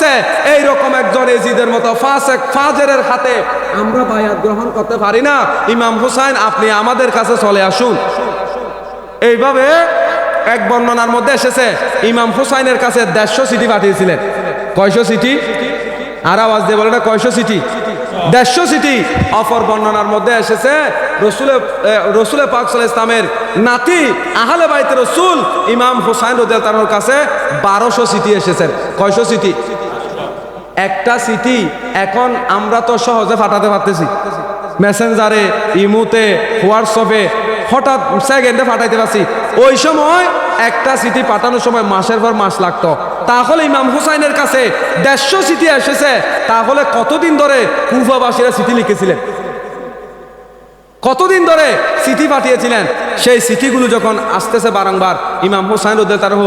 করতেছে এই রকম একজন এজিদের মতো ফাসেক, ফাজেরের হাতে আমরা বায়াত গ্রহণ করতে পারি না। ইমাম হুসাইন, আপনি আমাদের কাছে চলে আসুন। এইভাবে এক বর্ণনার মধ্যে এসেছে, ইমাম হুসাইনের কাছে দেড়শো সিটি পাঠিয়েছিলেন। কয়শো সিটি আর আওয়াজ দিয়ে বলে না, কয়শো সিটি দেড়শো সিটি অপর বর্ণনার মধ্যে এসেছে, রসুলে রসুলে পাক সাল ইসলামের নাতি আহলে বাইতে রসুল ইমাম হুসাইন তানোর কাছে বারোশো সিটি এসেছেন কয়শো সিটি একটা সিটি এখন আমরা তো সহজে ফাটাতে পারতেছি। মেসেঞ্জারে ইমুতে হোয়াটসঅ্যাপে হঠাৎ সেকেন্ডে ফাটাইতে পারছি। ওই সময় একটা সিটি পাঠানোর সময় মাসের পর মাস লাগতো। তাহলে ইমাম হুসাইনের কাছে দেড়শো সিটি এসেছে। তাহলে কতদিন ধরে কুফাবাসীরা সিটি লিখেছিলেন? কতদিন ধরে চিঠি পাঠিয়েছিলেন? সেই চিঠিগুলো যখন আসতেছে বারংবার, ইমাম হুসাইন উদ্দেতারহ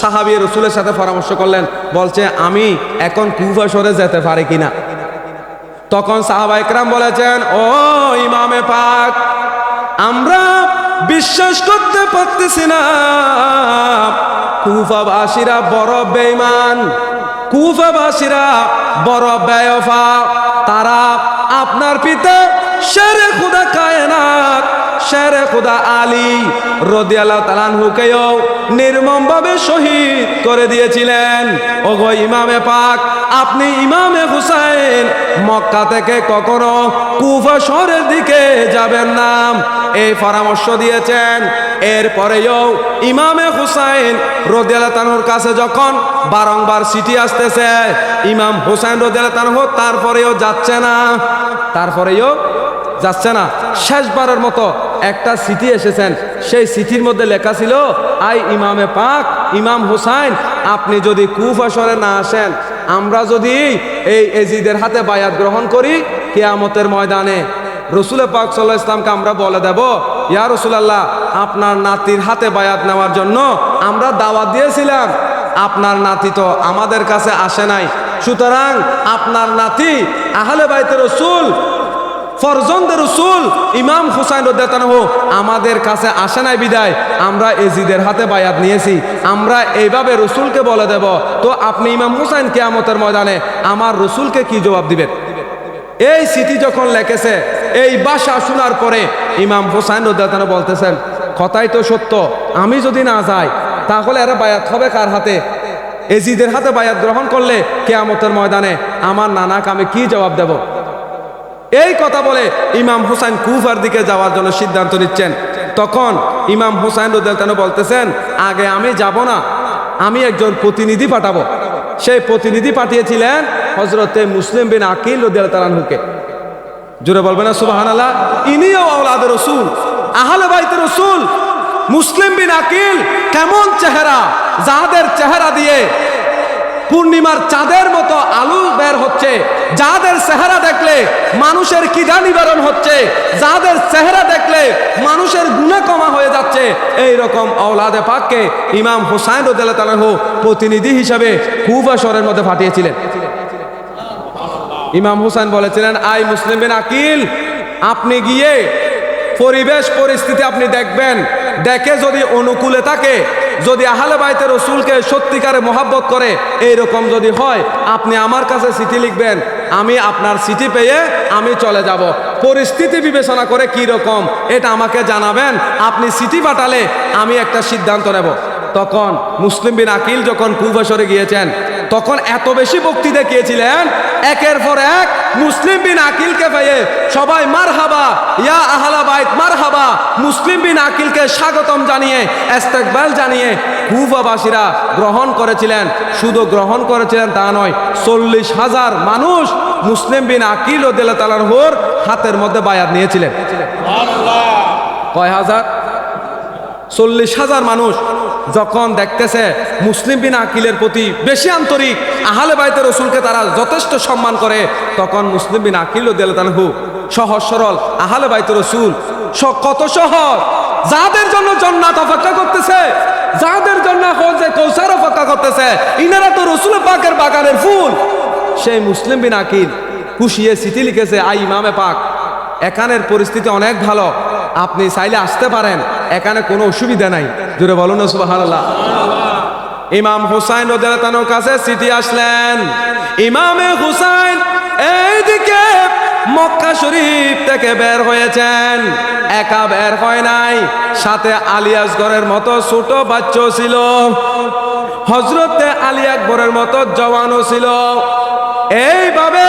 সাহাবি রসুলের সাথে পরামর্শ করলেন, বলছে, আমি এখন কুফা সরে যেতে পারি কিনা? তখন সাহাবা একরাম বলেছেন, ও ইমামে পাক, আমরা বিশ্বাস করতে পারতেছি না। কুফাবাসীরা বড় বেঈমান, কুফাবাসীরা বড় ব্যয়ফা, তারা আপনার পিতা শেরে খুদা কায়নাত শেরে খুদা আলী রদিয়াল্লাহ তালানহুকেও নির্মমভাবে শহীদ করে দিয়েছিলেন। ওগো ইমামে পাক, আপনি ইমামে হুসাইন মক্কা থেকে কখনো কুফা শহরের দিকে যাবেন না। এই পরামর্শ দিয়েছেন। এরপরেও ইমামে হুসাইন রদিয়াল্লাহ তানহুর কাছে যখন বারংবার সিটি আসতেছে, ইমাম হুসাইন রদিয়াল্লাহ তানহু তারপরেও যাচ্ছে না, তারপরেও যাচ্ছে না। শেষবারের মতো একটা সিটি এসেছেন। সেই সিটির মধ্যে লেখা ছিল, আই ইমামে পাক, ইমাম হুসাইন, আপনি যদি কুফাসরে না আসেন, আমরা যদি এই এজিদের হাতে বায়াত গ্রহণ করি কেয়ামতের ময়দানে। রসুল পাক সাল্লাহ ইসলামকে আমরা বলে দেব, ইয়া রসুলাল্লাহ, আপনার নাতির হাতে বায়াত নেওয়ার জন্য আমরা দাওয়াত দিয়েছিলাম। আপনার নাতি তো আমাদের কাছে আসে নাই। সুতরাং আপনার নাতি আহলে বাইতে রসুল ফরজন্দ রসুল ইমাম হুসাইন রদ্দাতানহ আমাদের কাছে আসে নাই বিদায়, আমরা এজিদের হাতে বায়াত নিয়েছি, আমরা এইভাবে রসুলকে বলে দেব, তো আপনি ইমাম হুসাইন কেয়ামতের ময়দানে আমার রসুলকে কি জবাব দিবেন? এই স্মৃতি যখন লেখেছে, এই বাসা শোনার পরে ইমাম হুসাইন রদ্দাতানহ বলতেছেন, কথাই তো সত্য, আমি যদি না যাই, তাহলে এরা বায়াত হবে কার হাতে? এজিদের হাতে বায়াত গ্রহণ করলে কেয়ামতের ময়দানে আমার নানাকে আমি কি জবাব দেব? এই কথা বলে ইমাম হুসাইন কুফার দিকে যাওয়ার জন্য সিদ্ধান্ত নিচ্ছেন। তখন ইমাম হুসাইন রুদ্দান বলতেছেন, আগে আমি যাব না, আমি একজন প্রতিনিধি পাঠাবো। সেই প্রতিনিধি পাঠিয়েছিলেন হজরতে মুসলিম বিন আকিল রুদ্দালতালানহুকে জুড়ে বলবে না সুবাহান আল্লাহ ইনিও আওলাদ রসুল, আহলে বাইতে রসুল। মুসলিম বিন আকিল কেমন চেহারা, যাদের চেহারা দিয়ে পূর্ণিমার চাঁদের মতো আলু বের হচ্ছে। যাদের চেহারা দেখলে মানুষের কিডা নিবারণ হচ্ছে? যাদের চেহারা দেখলে মানুষের গুণা কমা হয়ে যাচ্ছে। এই রকম অওলাদে পাককে ইমাম হুসাইন রদাহ প্রতিনিধি হিসাবে কুফা শহরের মধ্যে পাঠিয়েছিলেন। ইমাম হুসাইন বলেছিলেন, আই মুসলিম বিন আকিল, আপনি গিয়ে পরিবেশ পরিস্থিতি আপনি দেখবেন। দেখে যদি অনুকূলে থাকে যদি আহলে বাইতে রসুলকে সত্যিকারে মহাব্বত করে, এইরকম যদি হয়, আপনি আমার কাছে চিঠি লিখবেন, আমি আপনার চিঠি পেয়ে আমি চলে যাব। পরিস্থিতি বিবেচনা করে কি রকম এটা আমাকে জানাবেন, আপনি চিঠি পাঠালে আমি একটা সিদ্ধান্ত নেব। তখন মুসলিম বিন আকিল যখন কুফেশ্বরে গিয়েছেন তখন এত বেশি ভক্তি দেখিয়েছিলেন একের পর এক মুসলিম বিন আকিলকে পেয়ে সবাই মার হাবা ইয়া আহলা বাইত মার হাবা মুসলিম বিন আকিলকে স্বাগতম জানিয়ে এস্তেকবাল জানিয়ে কুফাবাসীরা গ্রহণ করেছিলেন। শুধু গ্রহণ করেছিলেন তা নয় চল্লিশ হাজার মানুষ মুসলিম বিন আকিল ও দিল্লা তালার হোর হাতের মধ্যে বায়াত নিয়েছিলেন। কয় হাজার? চল্লিশ হাজার মানুষ যখন দেখতেছে মুসলিম বিন আকিলের প্রতি বেশি আন্তরিক, আহলে বাইতে রসুলকে তারা যথেষ্ট সম্মান করে, তখন মুসলিম বিন আকিল দেলতানহু সহজ সরল আহলে বাইতে রসুল কত সহজ। যাদের জন্য জন্নাত অপেক্ষা করতেছে, যাদের জন্য হজে কৌসার অপেক্ষা করতেছে, ইনারা তো রসুল পাকের বাগানের ফুল। সেই মুসলিম বিন আকিল খুশিয়ে চিঠি লিখেছে, আই ইমামে পাক, এখানের পরিস্থিতি অনেক ভালো, আপনি চাইলে আসতে পারেন, এখানে কোনো অসুবিধা নাই। জোরে বলো না সুবাহ ইমাম হুসাইন রদানোর কাছে চিঠি আসলেন। ইমামে হুসাইন এইদিকে মক্কা শরীফ থেকে বের হয়েছেন। একা বের হয় নাই, সাথে আলিয়াস আলিয়াসগড়ের মতো ছোট বাচ্চাও ছিল। হজরতে আলী আকবরের মতো জওয়ানও ছিল। এইভাবে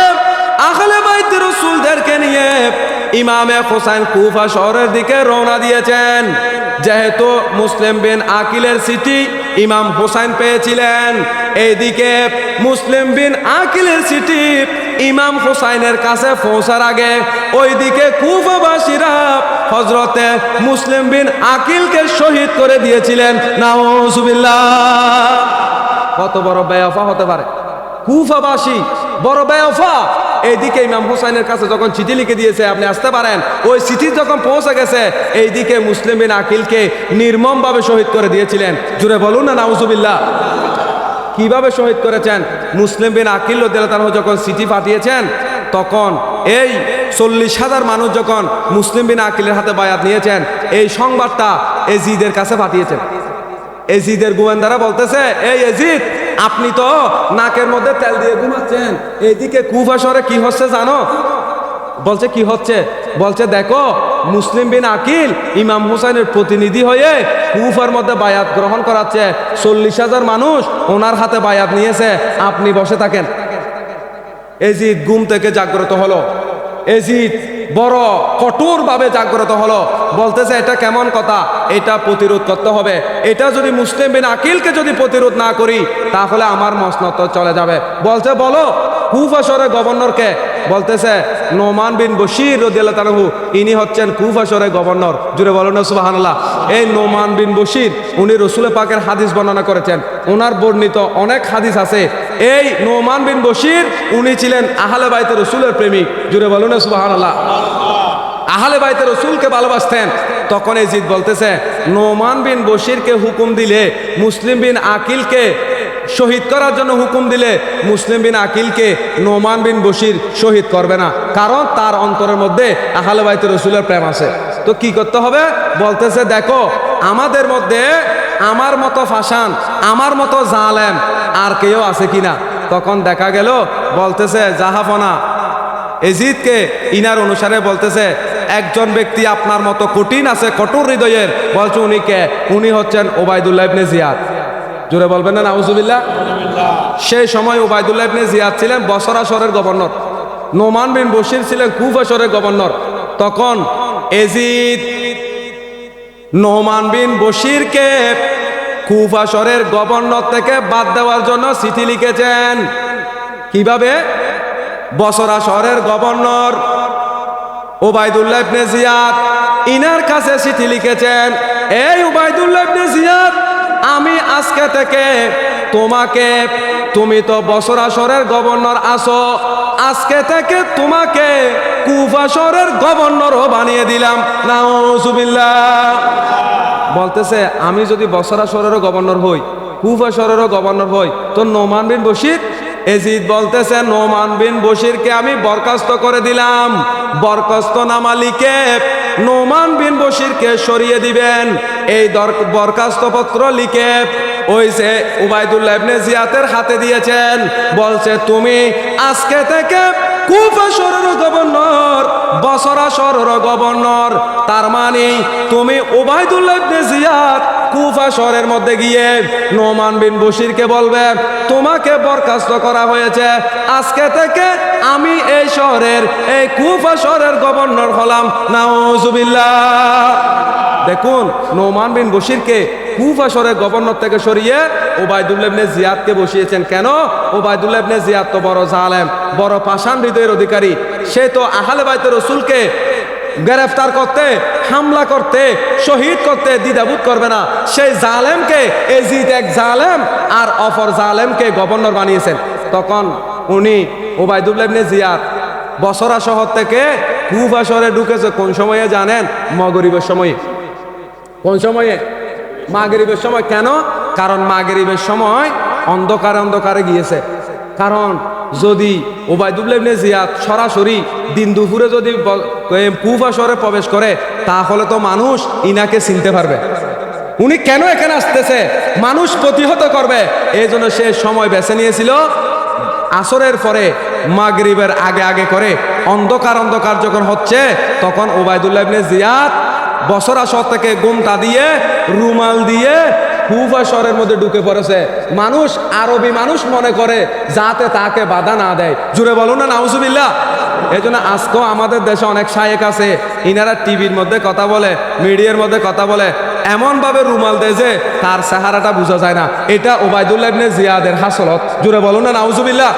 আহলে বাইত রসুলদেরকে নিয়ে ইমামে হোসাইন কুফা শহরের দিকে রওনা দিয়েছেন। যেহেতু মুসলিম বিন আকিলের সিটি ইমাম হোসাইন পেয়েছিলেন, এইদিকে মুসলিম বিন আকিলের সিটি ইমাম হোসাইনের কাছে পৌঁছার আগে ওইদিকে কুফাবাসীরা হজরতে মুসলিম বিন আকিলকে শহীদ করে দিয়েছিলেন। নাউজুবিল্লাহ। কত বড় বেয়ফা হতে পারে। কুফাবাসী, বড় বেয়ফা এইদিকে ইমাম হুসাইনের কাছে যখন চিঠি লিখে দিয়েছে, আপনি আসতে পারেন। ওই চিঠি যখন পৌঁছে গেছে, এইদিকে মুসলিম বিন আকিলকে নির্মমভাবে শহীদ করে দিয়েছিলেন। জুড়ে বলুন না, নাউজুবিল্লাহ। কীভাবে শহীদ করেছেন? মুসলিম বিন আকিল তার যখন চিঠি পাঠিয়েছেন, তখন এই চল্লিশ হাজার মানুষ যখন মুসলিম বিন আকিলের হাতে বায়াত নিয়েছেন, এই সংবাদটা এজিদের কাছে পাঠিয়েছেন। এজিদের গোয়েন্দারা বলতেছে, এই এজিদ আপনি তো নাকের মধ্যে তেল দিয়ে ঘুমাচ্ছেন। এইদিকে কুফা শহরে কি হচ্ছে জানো? বলছে, কি হচ্ছে? বলছে, দেখো, মুসলিম বিন আকিল ইমাম হুসাইনের প্রতিনিধি হয়ে কুফার মধ্যে বায়াত গ্রহণ করাচ্ছে। চল্লিশ হাজার মানুষ ওনার হাতে বায়াত নিয়েছে। আপনি বসে থাকেন। এজিদ ঘুম থেকে জাগ্রত হলো। এজিদ বড় কঠোরভাবে জাগ্রত হলো। বলতেছে, এটা কেমন কথা? এটা প্রতিরোধ করতে হবে। এটা যদি মুসলিম বিন আকিলকে যদি প্রতিরোধ না করি, তাহলে আমার মসনত চলে যাবে। বলছে, বলো কুফাসরের গভর্নরকে? বলতেছে, নোমান বিন বশির রদিয়াল্লাহ তানহু ইনি হচ্ছেন কুফাসরের গভর্নর। জুড়ে বলো না সুবাহান্লাহ এই নোমান বিন বশির, উনি রসুল পাকের হাদিস বর্ণনা করেছেন। ওনার বর্ণিত অনেক হাদিস আছে এই নোমান বিন বশির, উনি ছিলেন আহলে বাইতে রসুলের প্রেমিক। জুড়ে বলো না সুবাহান্লাহ আহলে বাইতে রসুলকে ভালোবাসতেন। তখন এই জিদ বলতেছে, নোমান বিন বশিরকে হুকুম দিলে, মুসলিম বিন আকিলকে শহীদ করার জন্য হুকুম দিলে, মুসলিম বিন আকিলকে নোমান বিন বশির শহীদ করবে না। কারণ তার অন্তরের মধ্যে আহলে বাইতে রসুলের প্রেম আছে। তো কি করতে হবে? বলতেছে, দেখো, আমাদের মধ্যে আমার মতো ফাসান, আমার মতো জালেম, আর কেউ আছে কিনা? তখন দেখা গেল, বলতেছে, জাহাফনা, এজিদকে ইনার অনুসারে বলতেছে, একজন ব্যক্তি আপনার মতো কঠিন আছে, কঠোর হৃদয়ের। বলছে, উনি কে? উনি হচ্ছেন ওবায়দুল্লাহ ইবনে জিয়াদ। জোরে বলবেন না, নাউজুবিল্লাহ? সেই সময় ওবায়দুল্লাহ ইবনে জিয়াদ ছিলেন বসরা শহরের গভর্নর। নোমান বিন বশির ছিলেন কুফা শহরের গভর্নর। তখন এজিদ নোমান বিন বশিরকে কুফা শহরের গভর্নর থেকে বাদ দেওয়ার জন্য চিঠি লিখেছেন। কীভাবে? বসরা শহরের গভর্নর ওবায়দুল্লাহ ইবনে জিয়াদ, ইনার কাছে চিঠি লিখেছেন, এই ওবায়দুল্লাহ ইবনে জিয়াদ আমি আজকে থেকে তোমাকে, তুমি তো বসরা শহরের গভর্নর আসো আজকে থেকে তোমাকে কুফাসরের গভর্নরও বানিয়ে দিলাম। নাউজুবিল্লাহ। বলতেছে, আমি যদি বসরা শহরেরও গভর্নর হই কুফা শহরেরও গভর্নর হই, তো নোমান বিন বশির? এজিদ বলতেছে, নোমান বিন বশিরকে আমি বরখাস্ত করে দিলাম। বরখাস্ত নামা লিখে নোমান বিন বশিরকে সরিয়ে দিবেন। এই বরখাস্ত পত্র লিখে ওই যে উবায়দুল্লাহ ইবনে জিয়াতের হাতে দিয়েছেন। বলছে, তুমি আজকে থেকে কুফা শহরের গভর্নর, বসরা শহরের গভর্নর। তার মানে তুমি উবায়দুল্লাহ ইবনে জিয়াদ কুফা শহরের মধ্যে গিয়ে নোমান বিন বশিরকে বলবে, তোমাকে বরখাস্ত করা হয়েছে। আজকে থেকে আমি এই শহরের, এই কুফা শহরের গভর্নর হলাম। নাউজুবিল্লাহ। দেখুন, নোমান বিন বশিরকে কুফা শহরের গভর্নর থেকে সরিয়ে ওবায়দুল্লাহ ইবনে জিয়াদকে বসিয়েছেন। কেন? ওবায়দুল্লাহ ইবনে জিয়াদ তো বড় জালেম, বড় পাষাণ হৃদয়ের অধিকারী। সে তো আহলে বাইতের রসুলকে গ্রেফতার করতে, হামলা করতে, শহীদ করতে, দ্বিধাবোধ করবে না। সেই জালেমকে, এজিদ এক জালেম আর অফর জালেমকে গভর্নর বানিয়েছেন। তখন উনি ওবায়দুল্লাহ ইবনে জিয়াদ বসরা শহর থেকে কুফা শহরে ঢুকেছে। কোন সময়ে জানেন? মগরিবের সময়ে। কোন সময়ে? মাগরিবের সময়। কেন? কারণ মাগরিবের সময় অন্ধকারে অন্ধকারে গিয়েছে। কারণ যদি ওবায়দুল্লাহ ইবনে জিয়াদ সরাসরি দিন দুপুরে যদি কুফা শহরে প্রবেশ করে, তাহলে তো মানুষ ইনাকে চিনতে পারবে। উনি কেন এখানে আসতেছে? মানুষ প্রতিহত করবে। এই জন্য সে সময় বেছে নিয়েছিল। আসরের পরে মাগরিবের আগে আগে করে অন্ধকার অন্ধকার যখন হচ্ছে, তখন ওবায়দুল্লাহ ইবনে জিয়াদ বছর আসর থেকে গুমটা দিয়ে, রুমাল দিয়ে হুফা শহরের মধ্যে ঢুকে পড়েছে। মানুষ, আরবি মানুষ মনে করে যাতে তাকে বাধা না দেয়। জুড়ে বলুন না, নাউজুবিল্লাহ। এই জন্য আজকেও আমাদের দেশে অনেক শায়েক আছে। ইনারা টিভির মধ্যে কথা বলে, মিডিয়ার মধ্যে কথা বলে। এমনভাবে রুমাল দেয় যে তার চেহারাটা বোঝা যায় না। এটা ওবায়দুল্লাহ ইবনে জিয়াদের হাসলত। জুড়ে বলুন না, নাউজুবিল্লাহ।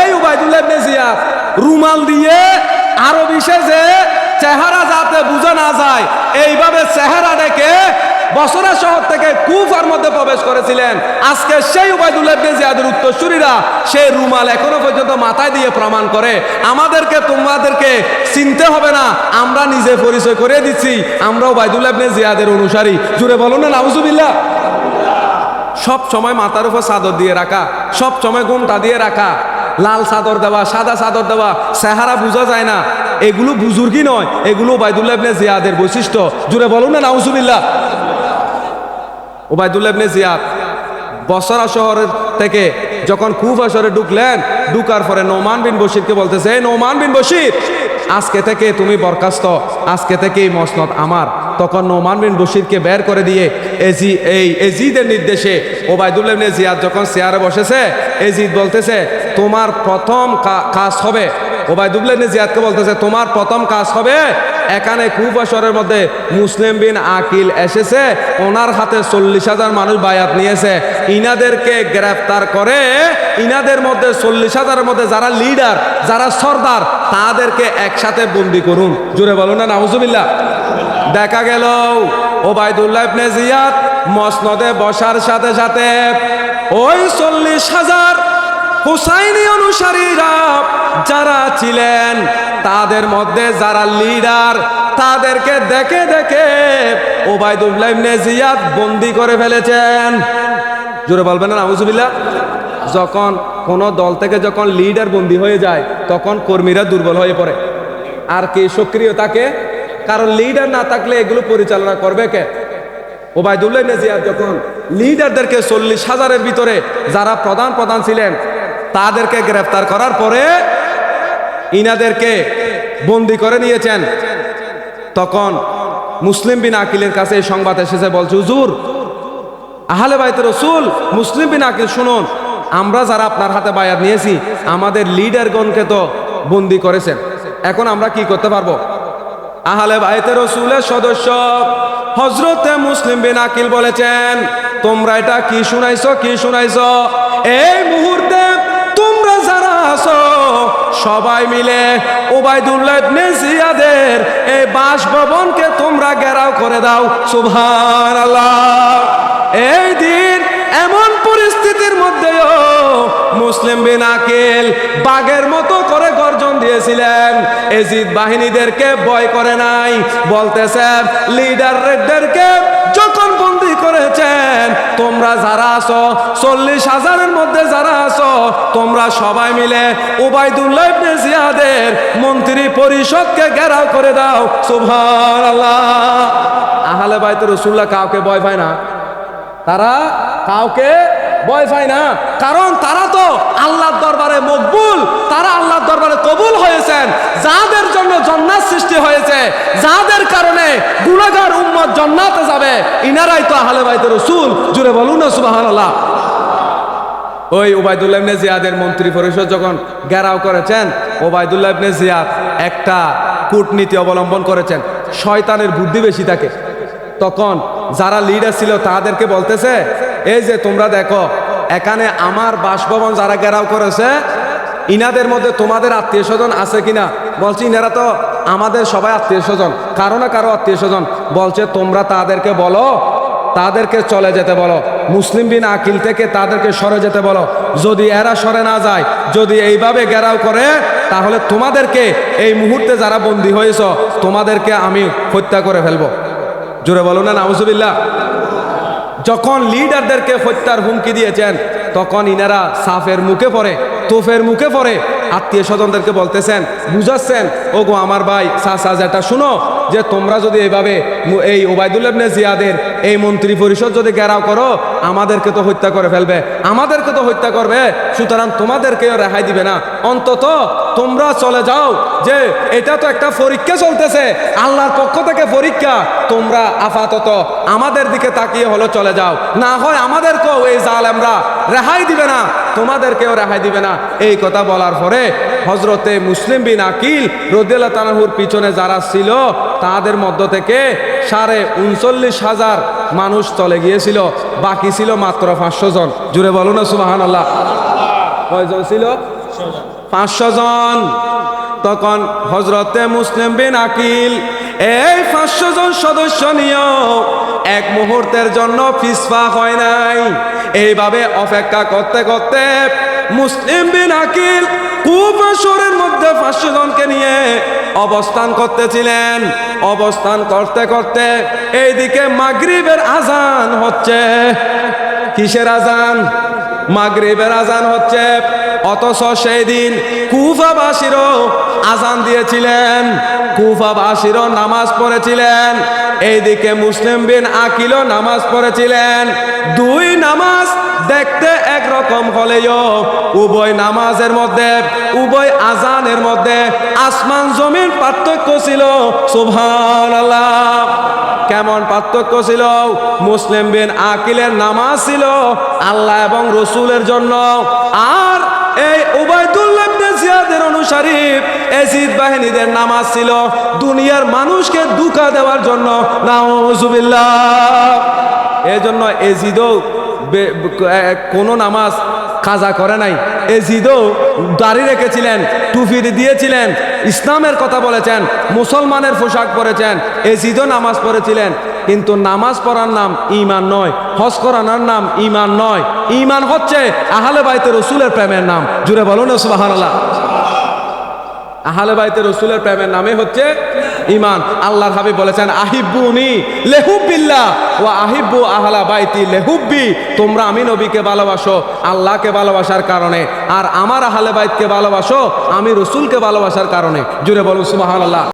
এই ওবায়দুল্লাহ ইবনে জিয়াদ রুমাল দিয়ে আরবি সেজে চেহারা যাতে বোঝা না যায়, এইভাবে চেহারা ডেকে বসরা শহর থেকে কুফার মধ্যে প্রবেশ করেছিলেন। আজকে সেই উবাইদুল্লাহ ইবনে জিয়াদের উত্তরসূরিরা সেই রুমাল এখনও পর্যন্ত মাথায় দিয়ে প্রমাণ করে। আমাদেরকে, তোমাদেরকে চিনতে হবে না, আমরা নিজে পরিচয় করে দিচ্ছি, আমরা উবাইদুল্লাহ ইবনে জিয়াদের অনুসারী। জুড়ে বলো না, নাউজুবিল্লাহ। সব সময় মাথার উপর চাদর দিয়ে রাখা, সব সময় ঘুমটা দিয়ে রাখা, লাল চাদর দেওয়া, সাদা চাদর দেওয়া সেহারা বোঝা যায় না। এগুলো বুজুর্গি নয়, এগুলো বাইদুল্লাহ ইবনে জিয়াদের বৈশিষ্ট্য। জুড়ে বলুন না, নাউজুবিল্লাহ। ওবায়দুল্লাহ ইবনে জিয়াদ বসরা শহরের থেকে যখন কুফা শহরে ঢুকলেন, ঢুকার পরে নোমান বিন বশিরকে বলতেছে, "এই নোমান বিন বশির, আজকে থেকে তুমি বরখাস্ত, আজকে থেকে এই মসনদ আমার। তখন নোমান বিন বশিরকে বের করে দিয়ে এজি, এই এজিদের নির্দেশে ওবায়দুল্লাহ ইবনে জিয়াদ যখন চেয়ারে বসেছে, এজিদ বলতেছে, তোমার প্রথম কাজ হবে। ওবায়দুল্লাহ ইবনে জিয়াদকে বলতেছে, তোমার প্রথম কাজ হবে এখানে কুফাসরের মধ্যে মুসলিম বিন আকিল এসেছে, ওনার হাতে চল্লিশ হাজার মানুষ বায়াত নিয়েছে। ইনাদেরকে গ্রেফতার করে ইনাদের মধ্যে চল্লিশ হাজারের মধ্যে যারা লিডার, যারা সর্দার, তাদেরকে একসাথে বন্দি করুন। জুড়ে বলুন না, নাউজুবিল্লাহ। দেখা গেল ওবায়দুল্লাহ ইবনে জিয়াদ মসনদে বসার সাথে সাথে ওই চল্লিশ হাজার হুসাইনি অনুসারীরা যারা ছিলেন, তাদের মধ্যে যারা লিডার তাদেরকে দেখে দেখে ওবায়দুল্লাহ জিয়াদ বন্দি করে ফেলেছেন। জোরে বলবেন না যখন কোনো দল থেকে যখন লিডার বন্দি হয়ে যায়, তখন কর্মীরা দুর্বল হয়ে পড়ে। আর কে সক্রিয় থাকে? কারণ লিডার না থাকলে এগুলো পরিচালনা করবে কে? ওবায়দুল্লাহ ইবনে যখন লিডারদেরকে চল্লিশ হাজারের ভিতরে যারা প্রধান প্রধান ছিলেন তাদেরকে গ্রেফতার করার পরে ইনাদেরকে বন্দি করে নিয়েছেন। তখন মুসলিম বিন আকিলের কাছে এই সংবাদ এসেছে, বলছে, হুজুর, আহলে বাইতে রসুল মুসলিম বিন আকিল, শুনুন, আমরা যারা আপনার হাতে বায়াত নিয়েছি, আমাদের লিডারগণকে তো বন্দি করেছেন। এখন আমরা কি করতে পারব? আহলে বাইতে রসুলের সদস্য হজরতে মুসলিম বিন আকিল বলেছেন, তোমরা এটা কি শুনাইছ, কি শুনাইছো? এই মুহূর্তে সবাই মিলে ওবায়দুল্লাহ জিয়াদের এই বাসভবনকে তোমরা ঘেরাও করে দাও। সুবহানাল্লাহ। এই দিন এমন পরিস্থিতির মধ্যেও মুসলিম বিন আকিল বাঘের মতো করে গর্জন দিয়েছিলেন। এজিদ বাহিনীদেরকে ভয় করে নাই। বলতেছে লিডারদেরকে করেছেন তোমরা যারা আছো, চল্লিশ হাজারের মধ্যে যারা আছো, তোমরা সবাই মিলে উবায়দুল্লাহ জিয়াদের মন্ত্রী পরিষদকে ঘেরাও করে দাও। সুবহানাল্লাহ। আহলে বাইতে রসুল্লাহ কাউকে ভয় পায় না। তারা কাউকে ভয় পায় না। কারণ তারা তো আল্লাহর দরবারে মকবুল, তারা আল্লাহর দরবারে কবুল হয়েছেন। যাদের জন্য জন্নাত সৃষ্টি হয়েছে, যাদের কারণে গুণাগার উম্মত জন্নাতে যাবে, ইনারাই তো আহলে বাইতে রসুল। জুড়ে বলুন না, সুবহানাল্লাহ। ওই ওবায়দুল্লাহ ইবনে জিয়াদের মন্ত্রী পরিষদ যখন ঘেরাও করেছেন ওবায়দুল্লাহ ইবনে জিয়াদ একটা কূটনীতি অবলম্বন করেছেন। শয়তানের বুদ্ধি বেশি থাকে তখন যারা লিডার ছিল তাদেরকে বলতেছে এই যে তোমরা দেখো, এখানে আমার বাসভবন যারা ঘেরাও করেছে, ইনাদের মধ্যে তোমাদের আত্মীয় স্বজন আছে কিনা? বলছি, ইনারা তো আমাদের সবাই আত্মীয় স্বজন। কারও না কারও আত্মীয় স্বজন। বলছে, তোমরা তাদেরকে বলো, তাদেরকে চলে যেতে বলো। মুসলিম বিন আকিল থেকে তাদেরকে সরে যেতে বলো। যদি এরা সরে না যায়, যদি এইভাবে ঘেরাও করে, তাহলে তোমাদেরকে এই মুহূর্তে যারা বন্দী হয়েছ, তোমাদেরকে আমি হত্যা করে ফেলব। জোরে বলো না, নাউজুবিল্লাহ। যখন লিডারদেরকে হত্যার হুমকি দিয়েছেন, তখন ইনারা সাফের মুখে পড়ে, তোফের মুখে পড়ে। আত্মীয় স্বজনদেরকে বলতেছেন, বুঝাচ্ছেন ও গো আমার ভাই সা সা যেটা শুনো যে তোমরা যদি এইভাবে এই ওবায়দুল্লাহ ইবনে জিয়াদের এই মন্ত্রী পরিষদ যদি ঘেরাও করো, আমাদেরকে তো হত্যা করে ফেলবে। আমাদেরকে তো হত্যা করবে। সুতরাং তোমাদেরকেও রেহাই দিবে না। অন্তত তোমরা চলে যাও। যে এটা তো একটা পরীক্ষা চলতেছে। আল্লাহর পক্ষ থেকে পরীক্ষা। তোমরা আপাতত আমাদের দিকে তাকিয়ে হলো চলে যাও। না হয় আমাদেরকেও এই জালেমরা রেহাই দিবে না। তোমাদেরকেও রেহাই দিবে না। এই কথা বলার পরে হজরতে মুসলিম বিন আকিল রদিয়াল্লাহ তালাহুর পিছনে যারা ছিল, তাদের মধ্য থেকে সাড়ে উনচল্লিশ হাজার মানুষ চলে গিয়েছিল। বাকি ছিল মাত্র পাঁচশো জন। জুড়ে বলো না সুবাহান আল্লাহ কয়জন ছিল? পাঁচশো জন। তখন হজরতে মুসলিম বিন আকিল এই পাঁচশো জন সদস্য নিয়েও এক মুহূর্তের জন্য পিসপা হয় নাই। এইভাবে অপেক্ষা করতে করতে মুসলিম বিন আকিল কুফাসরের মধ্যে পাঁচশো জনকে নিয়ে অবস্থান করতেছিলেন। অবস্থান করতে করতে এইদিকে মাগরিবের আজান হচ্ছে। কিসের আজান মাগরিবের আজান হচ্ছে অথচ সেই দিন কুফাবাসীরও আজান দিয়েছিলেন। কুফাবাসীরও নামাজ পড়েছিলেন। এইদিকে মুসলিম বিন আকিলও নামাজ পড়েছিলেন। দুই নামাজ দেখতে একরকম হলেও উভয় নামাজের মধ্যে, উভয় আজানের মধ্যে আসমান জমিন পার্থক্য ছিল। সুবহানাল্লাহ। কেমন পার্থক্য ছিল? মুসলিম বিন আকিলের নামাজ ছিল আল্লাহ এবং রসুলের জন্য। আর এই উবায়দুল্লাহ জিয়াদের অনুসারী এজিদ বাহিনীদের নামাজ ছিল দুনিয়ার মানুষকে দুঃখা দেওয়ার জন্য। নাউজুবিল্লাহ। এই জন্য এজিদও কোনো নামাজ কাজা করে নাই। এজিদও দাড়ি রেখেছিলেন টুফি দিয়েছিলেন, ইসলামের কথা বলেছেন, মুসলমানের পোশাক পরেছেন, এজিদও নামাজ পড়েছিলেন। কিন্তু নামাজ পড়ার নাম ইমান নয়, হজ করানোর নাম ইমান নয়। ইমান হচ্ছে আহলে বাইতে রসুলের প্রেমের নাম। জুড়ে বলুন সুবাহান্লাহ আহলে বাইতে রসুলের প্রেমের নামে হচ্ছে ইমান আল্লাহর হাবিব বলেছেন, আহিব্বুনি লেহুবিল্লা ও আহিব্বু আহলা বাইতি লেহুব্বি। তোমরা আমি নবীকে ভালোবাসো, আল্লাহকে ভালোবাসার কারণে, আর আমার আহলে বাইতকে ভালোবাসো, আমি রসুলকে ভালোবাসার কারণে। জুড়ে বলুন সুবহানাল্লাহ।